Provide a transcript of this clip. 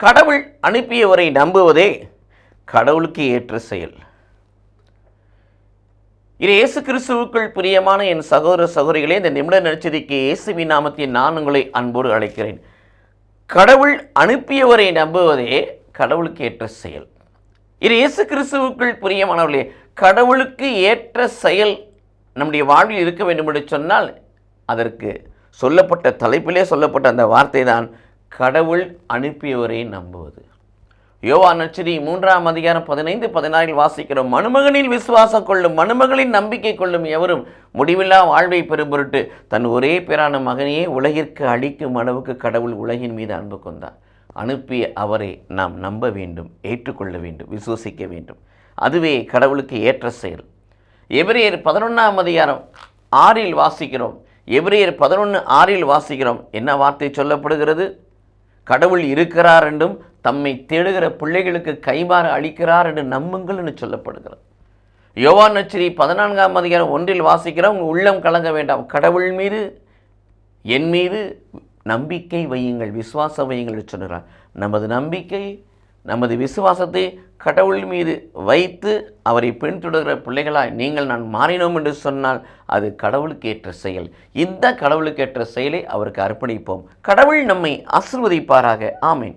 கடவுள் அனுப்பியவரை நம்புவதே கடவுளுக்கு ஏற்ற செயல். இது இயேசு கிறிஸ்துவுக்குள் பிரியமான என் சகோதர சகோதரிகளே இந்த நிமிட நடிச்சதிக்கு இயேசுவின் நாமத்தின் நான் உங்களை அன்போடு அழைக்கிறேன். கடவுள் அனுப்பியவரை நம்புவதே கடவுளுக்கு ஏற்ற செயல். இது இயேசு கிறிஸ்துவுக்குள் பிரியமானவர்களே கடவுளுக்கு ஏற்ற செயல் நம்முடைய வாழ்வில் இருக்க வேண்டும் என்று சொன்னால் அதற்கு சொல்லப்பட்ட தலைப்பிலே சொல்லப்பட்ட அந்த வார்த்தை தான் கடவுள் அனுப்பியவரை நம்புவது. யோவா நச்சரி மூன்றாம் அதிகாரம் பதினைந்து பதினாறில் வாசிக்கிறோம் மணுமகனில் விசுவாசம் கொள்ளும் மணுமகளின் நம்பிக்கை கொள்ளும் எவரும் முடிவில்லா வாழ்வை பெறும் பொருட்டு தன் ஒரே பேரான மகனையே உலகிற்கு அளிக்கும் அளவுக்கு கடவுள் உலகின் மீது அன்பு கொண்டார். அனுப்பிய அவரை நாம் நம்ப வேண்டும் ஏற்றுக்கொள்ள வேண்டும் விசுவசிக்க வேண்டும். அதுவே கடவுளுக்கு ஏற்ற செயல். எபிரேயர் பதினொன்றாம் அதிகாரம் ஆறில் வாசிக்கிறோம். எபிரேயர் பதினொன்று ஆறில் வாசிக்கிறோம். என்ன வார்த்தை சொல்லப்படுகிறது? கடவுள் இருக்கிறார் என்றும் தம்மை தேடுகிற பிள்ளைகளுக்கு கைமாறு அளிக்கிறார் என்று நம்புங்கள் என்று சொல்லப்படுகிறது. யோவான் நச்சிரி பதினான்காம் அதிகாரம் ஒன்றில் வாசிக்கிறோம் உங்கள் உள்ளம் கலங்க வேண்டாம். கடவுள் மீது என் மீது நம்பிக்கை வையுங்கள் விசுவாசம் வையுங்கள் சொல்கிறார் நமது நம்பிக்கை நமது விசுவாசத்தை கடவுள் மீது வைத்து அவரை பின்தொடர்கிற பிள்ளைகளாய் நீங்கள் நான் மாறினோம் என்று சொன்னால் அது கடவுளுக்கு ஏற்ற செயல். இந்த கடவுளுக்கு ஏற்ற செயலை அவருக்கு அர்ப்பணிப்போம். கடவுள் நம்மை ஆசிர்வதிப்பாராக. ஆமேன்.